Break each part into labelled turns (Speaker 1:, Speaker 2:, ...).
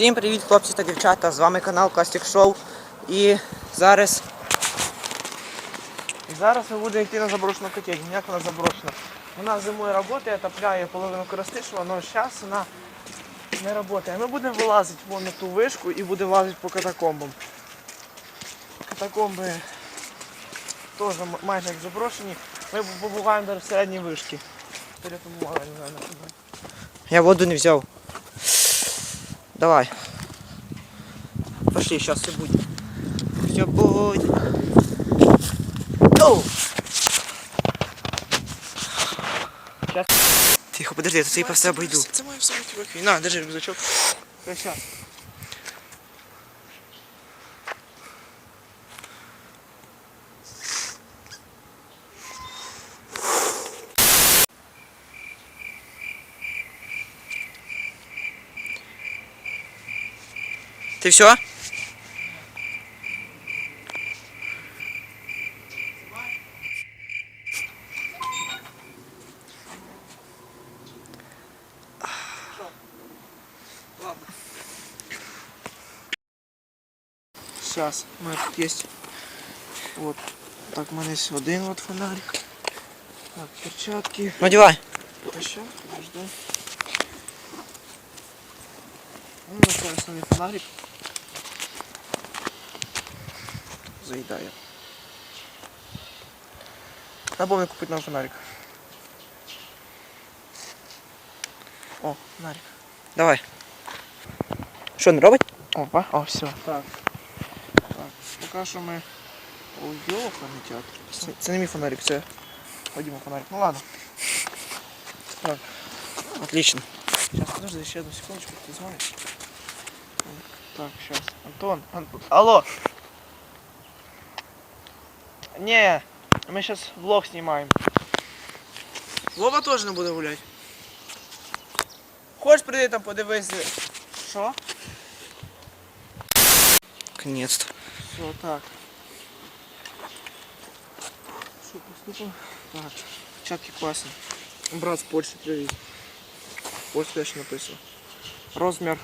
Speaker 1: Всім привіт, хлопці та дівчата! З вами канал Костік Шоу. І зараз. І зараз ми будемо йти на заброшену котельню. Як вона заброшена? Вона зимою працює, топляє половину Коростишева, але зараз вона не працює. Ми будемо вилазити вон на ту вишку і будемо лазити по катакомбам. Катакомби теж майже як заброшені. Ми побуваємо навіть в середній вишці. Перепомагаю, не знаю, на куди. Я воду не взяв. Давай. Пошли, сейчас все будет. Все будет. Оу! Щас. Тихо, подожди, я тут все обойду. Це моє все рюкзак. На, держи рюкзачок. Сейчас. Ты все? Сейчас, меня тут есть вот так, у мене есть один вот фонарик. Так, перчатки. Надевай. Еще, подожди. Ну, основний фонарик. Заїдає. Напомню купити нам фонарик. О, фонарик. Давай. Що, не робить? Опа, о, все. Так. Так, поки що ми... Ой, йоханий театр. Це, це не мій фонарик, це Вадима фонарик. Ну ладно. Так. Отлично. Сейчас, подожди, еще одну секундочку, ты звонишь. Так, сейчас. Антон, Антон. Алло! Не, мы сейчас влог снимаем. Вова тоже не буде гуляти. Хочеш прийти там подивись. Що? Наконец-то. Все, так. Що, поступив? Так. Чатки класні. Брат з Польщі привіз. Ось теж написано. Розмір.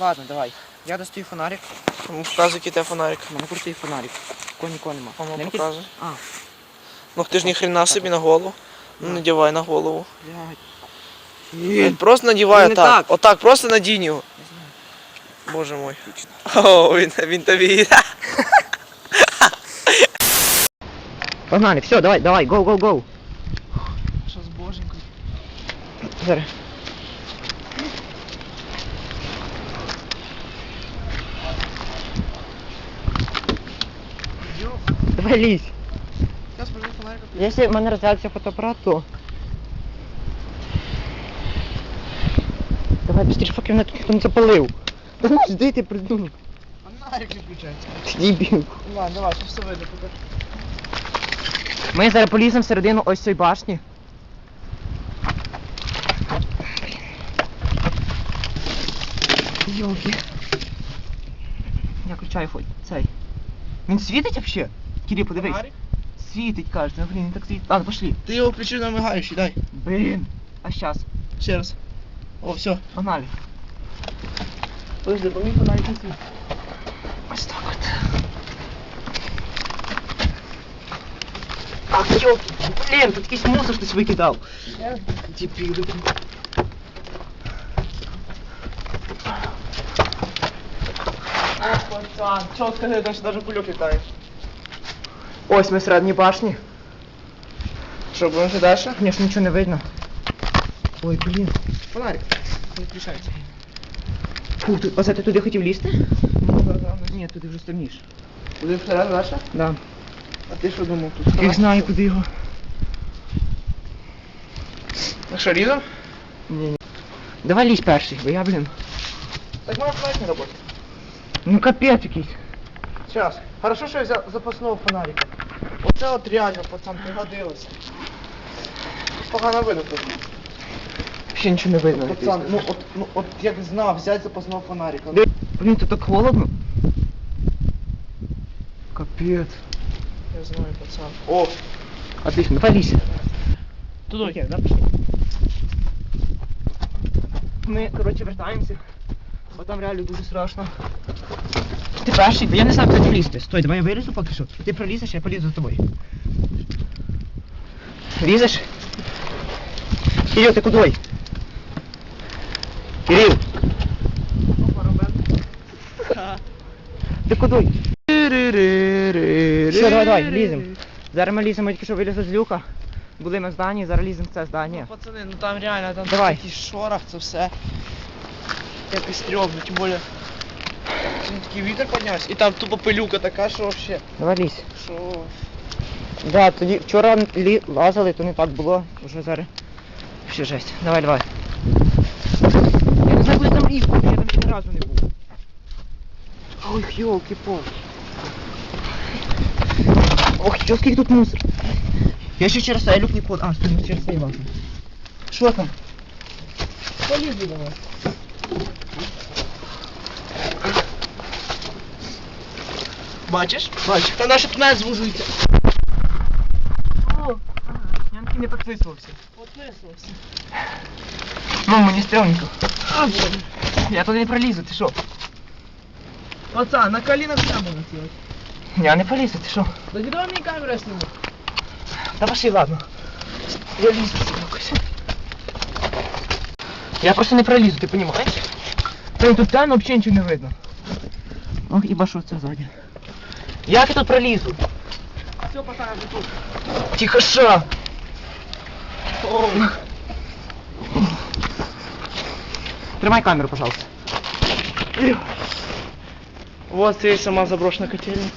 Speaker 1: Ладно, давай. Я достаю фонарик. Ну, показуй, який фонарик.
Speaker 2: У мене крутий фонарик. Кого нікого нема.
Speaker 1: А ну,
Speaker 2: Дай
Speaker 1: показуй.
Speaker 2: А,
Speaker 1: Ну ти ж ні хрена собі на голову. Ну, надівай на голову.
Speaker 2: блядь.
Speaker 1: Просто надіває
Speaker 2: Ну, не
Speaker 1: так.
Speaker 2: так.
Speaker 1: Отак, просто надінь його.
Speaker 2: Не знаю.
Speaker 1: Боже мой. О, він, він тобі.
Speaker 2: Погнали, все, давай, давай, гоу, гоу, гоу.
Speaker 1: Що з боженькою?
Speaker 2: Зараз. Давай лізь.
Speaker 1: Зараз можу фонарик.
Speaker 2: Якщо в мене розрядиться фотоапарат, то... Давай быстрее, поки мене тут ніхто не запалив. Та ну жди, ти придумав.
Speaker 1: Фонарик не.
Speaker 2: Ти дебіл.
Speaker 1: Ладно, давай, що все видно, покажи.
Speaker 2: Ми зараз поліземо всередину ось цієї башні. Йоки. Я включаю фой. Цей. Він світить вообще? Кирил, подивись.
Speaker 1: Фонарик?
Speaker 2: Світить, кажется. Ну, блін, він так світить. Ладно, пошли.
Speaker 1: Ти його включив на мигаючий, дай.
Speaker 2: Блін. А сейчас.
Speaker 1: Ще раз. О, все.
Speaker 2: Погнали.
Speaker 1: Подожди, бо мій фонарик не світить.
Speaker 2: Ось так от. Ах, йоки. Блін, тут якийсь мусор хтось викидав. Дебіли, блін.
Speaker 1: Ох, пацан, чого скажи, даже, даже кульок літає.
Speaker 2: Ось ми всередині башні.
Speaker 1: Що, будемо йти далі?
Speaker 2: Конечно, нічого не видно. Ой, блін.
Speaker 1: Фонарик. Не включається.
Speaker 2: Фу, ти, оце ти туди хотів лізти?
Speaker 1: Ну.
Speaker 2: Ні, туди вже стемніше.
Speaker 1: Куди вперед далі?
Speaker 2: Да.
Speaker 1: А ти що думав тут?
Speaker 2: Я знаю, куди його.
Speaker 1: Ну що, різом?
Speaker 2: Ні, ні. Давай лізь перший, бо я, блін.
Speaker 1: Так може фонарик не працює.
Speaker 2: Ну капець якийсь.
Speaker 1: Сейчас. Хорошо, що я взяв запасного фонарика. Оце от реально, пацан, пригодилося. Погано видно тут.
Speaker 2: Ще нічого не видно.
Speaker 1: Пацан, ну от, ну от як знав, взяти запасного фонарика.
Speaker 2: Блін, тут так холодно. Капець.
Speaker 1: Я знаю, пацан. О,
Speaker 2: Отлично, давай лізь.
Speaker 1: Туди.
Speaker 2: Окей, да, пішли. Ми, коротше, вертаємося. Бо там реально дуже страшно. Ти перший, бо я не знаю, куди влізти. Стой, давай я вилізу поки що. Ти пролізеш, я полізу за тобою. Лізеш? Кирил, ти куди? Кирил! Ти куди? Все, давай, давай, ліземо. Зараз ми ліземо, тільки що вилізли з люка. Були ми в зданні, зараз ліземо в це здання.
Speaker 1: Пацани, ну там реально, там
Speaker 2: Давай.
Speaker 1: такий шорох, це все. Якось стрьомно, тим більше. Такий вітер піднявся, і там тупо пилюка така, що вообще.
Speaker 2: Давай лізь.
Speaker 1: Що.
Speaker 2: Да, тоді вчора лі... лазили, то не так було. Уже зараз. Ще жесть. Давай, давай. Я не знаю, куди там лізти, я там ще ні разу не був. Ой, йолки палки Ох, що скільки тут мусор. Я ще через не под... А, стой, через цей важно. Що там?
Speaker 1: Полізли до Бачиш? Бачиш. Та наш тунель звужується.
Speaker 2: О, я на не підписувався.
Speaker 1: Підписувався.
Speaker 2: Ну, мені стрьомненько. Я туди не пролізу, ти що?
Speaker 1: Пацан, на колінах сам можна сілити.
Speaker 2: Я не полізу, ти що?
Speaker 1: Тоді давай мені камеру сніму.
Speaker 2: Та пошли, ладно. Я лізу якось. Я просто не пролізу, ти розумієш? Та тут темно, взагалі нічого не видно. Ох, іба що це ззаді. Як я тут пролізу?
Speaker 1: Все, пацан, я вже тут.
Speaker 2: Тихо, ша! Тримай камеру, пожалуйста.
Speaker 1: Вот здесь сама заброшена котельня.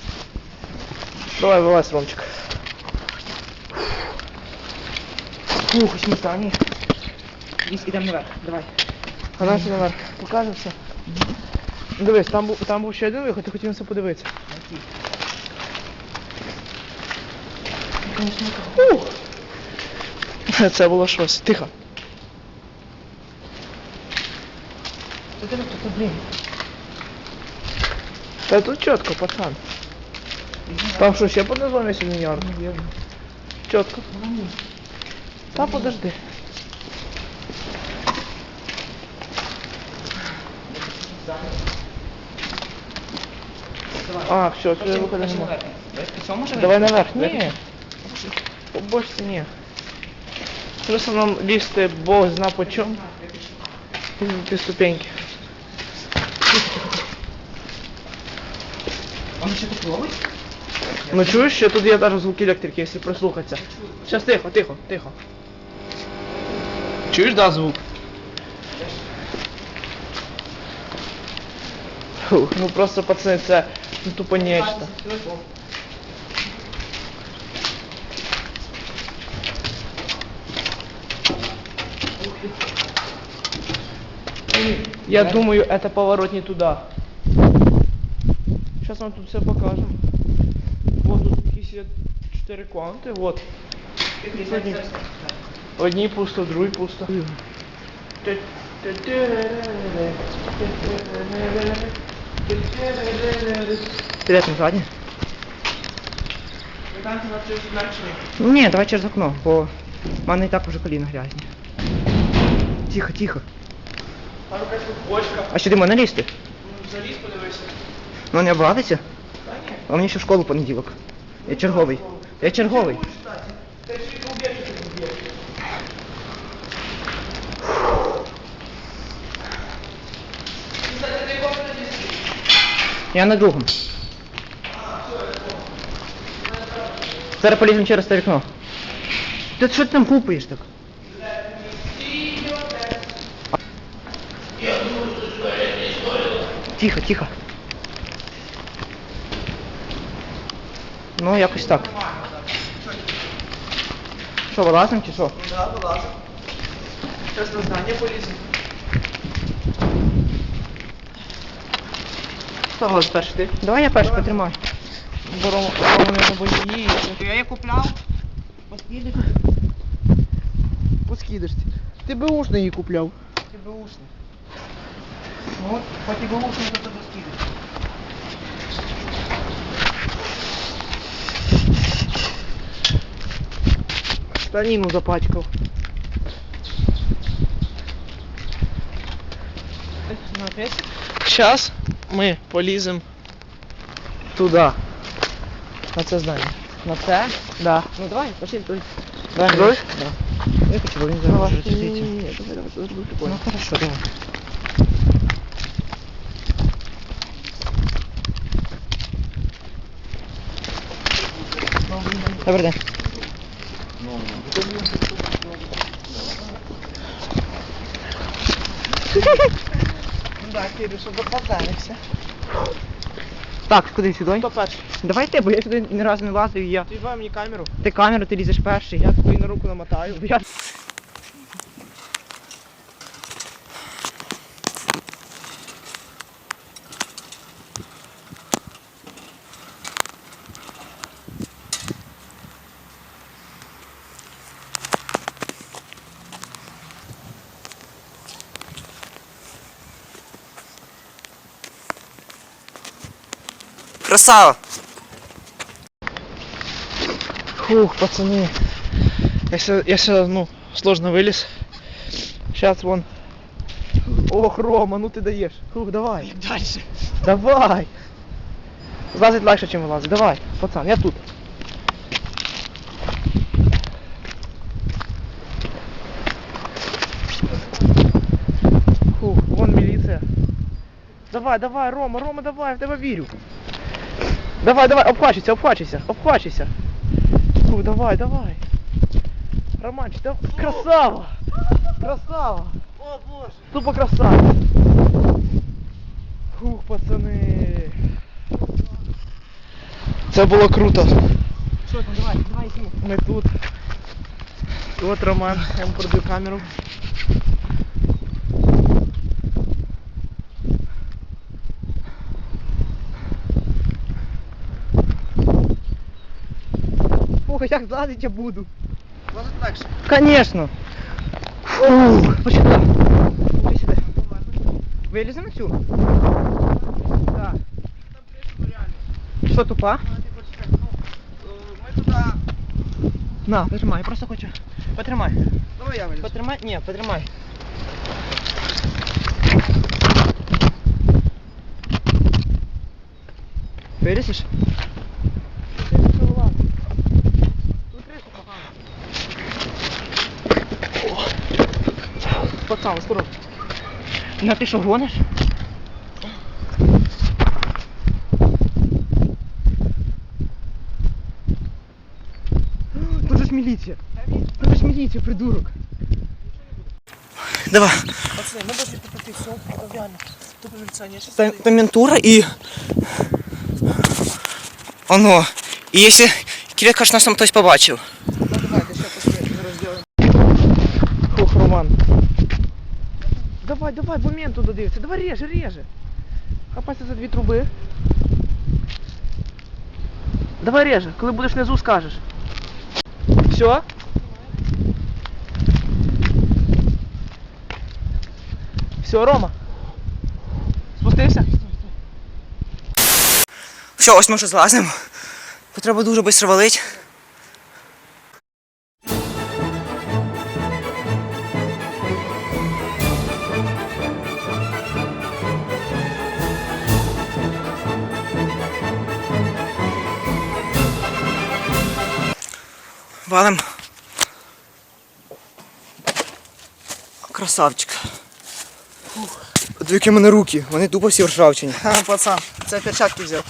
Speaker 1: Давай, вылазь, Ромчик.
Speaker 2: Фух, ось ми самі. Лізь, ідемо наверх, давай.
Speaker 1: А нам ще наверх покажеться. Ну, Дивись, там був, там був ще один виход, я хотів на це подивитися. Ух! Це було щось. Тихо. Та тут чітко, пацан. Там що, ще под назвом є міньор? Чітко. Та подожди. А, все, виходу нема.
Speaker 2: Давай
Speaker 1: наверх. Ні. По бочці ні. Просто нам лізти бог зна по чому. Ті ступеньки.
Speaker 2: Он ще тут ловить?
Speaker 1: Ну чуєш, що тут є навіть звуки електрики, якщо прислухатися. Сейчас тихо, тихо, тихо. Чуєш, да, звук? Фух, ну просто пацани, це ну, тупо нечто. Я думаю, это поворот не туда. Сейчас вам тут все покажем. Вот тут якісь є чотири кванти, вот. Одні, одні пусто, другий пусто.
Speaker 2: Привет, там ззаді? Ні, давай через окно, бо в мене і так уже коліна грязні. Тихо, тихо.
Speaker 1: Там якась бочка.
Speaker 2: А сюди можна лізти?
Speaker 1: Заліз, подивися.
Speaker 2: Ну не обрадиться?
Speaker 1: Та ні.
Speaker 2: А мені ще в школу понеділок. Я черговий. Я черговий.
Speaker 1: Ти ж тільки уб'єш, ти уб'єш.
Speaker 2: Я на другому. Зараз поліземо через те вікно. Ти що ти там пупаєш так? Тихо, тихо. Ну, якось так. Що, вилазимо чи що?
Speaker 1: Ну да, вилазимо. Зараз на здання поліземо. Хто вас перший ти?
Speaker 2: Давай я перший потримаю.
Speaker 1: Бором, Рома не боїться.
Speaker 2: Я її купляв. Поскидиш.
Speaker 1: Поскидишся. Ти би ушний її купляв.
Speaker 2: Ти беушний. Ну, хоч і беушний, то тебе скидиш. Станину запачкав.
Speaker 1: Зараз ми поліземо туди. На це здання.
Speaker 2: На це?
Speaker 1: Да.
Speaker 2: Ну давай, пошли туди.
Speaker 1: Давай.
Speaker 2: Давай? Да. Я хочу, бо він зараз може розсвітити.
Speaker 1: Ні, давай, давай, давай, давай,
Speaker 2: Ну
Speaker 1: давай.
Speaker 2: хорошо, давай. Добрий день. Так, куди сюди?
Speaker 1: Хто перший?
Speaker 2: Давай ти, бо я сюди ні разу не лазив і я.
Speaker 1: Ти давай мені камеру.
Speaker 2: Ти камеру, ти лізеш перший.
Speaker 1: Я тобі на руку намотаю.
Speaker 2: Я...
Speaker 1: Красава! Фух, пацаны. Я ся, я ся, ну, сложно вылез. Сейчас вон. Ох, Рома, ну ты даешь. Фух, давай.
Speaker 2: Дальше.
Speaker 1: Давай. Злазить легше, чем вилазить. Давай, пацан, я тут. Фух, вон міліція. Давай, давай, Рома, Рома, давай, я в тебе вірю. Давай, давай, обхвачуйся, обхвачуйся, обхвачуйся. Фух, давай, давай. Романчик, давай. Красава! Красава!
Speaker 2: О боже.
Speaker 1: Тупо красава. Фух, пацани. Це було круто.
Speaker 2: Що там, давай, давай, Сіму.
Speaker 1: Ми тут. І от Роман, я йому продаю камеру.
Speaker 2: Фух, а як злазить я буду?
Speaker 1: Лазить легше.
Speaker 2: Конечно. Фух, пошли туди. Пошли сюди. Виліземо на цю? Так. Що тупа?
Speaker 1: Ми туди.
Speaker 2: На, потримай, я просто хочу. Потримай.
Speaker 1: Давай я вилізу.
Speaker 2: Потримай, ні, потримай. Вилізеш?
Speaker 1: Пацан, осторожно.
Speaker 2: Ну ти що гониш? Тут же ж міліція. Тут же ж міліція, придурок.
Speaker 1: Давай.
Speaker 3: Пацаны, мы должны попасть все, реально. Тупо милиционер сейчас
Speaker 1: Та- Коментура і... Оно. І якщо Кирил каже, нас там хтось побачив.
Speaker 3: Ну давай, да сейчас после разделаем.
Speaker 1: Фух, Роман. Давай, давай, бо туди дивиться. Давай реже, реже. Хапайся за дві труби. Давай реже, коли будеш внизу, скажеш. Все? Все, Рома. Спустився? Все, ось ми вже злазимо. Бо треба дуже швидко валити. Валим. Красавчик. В мене руки, вони тупо всі ржавчені.
Speaker 3: Пацан, це перчатки взяв.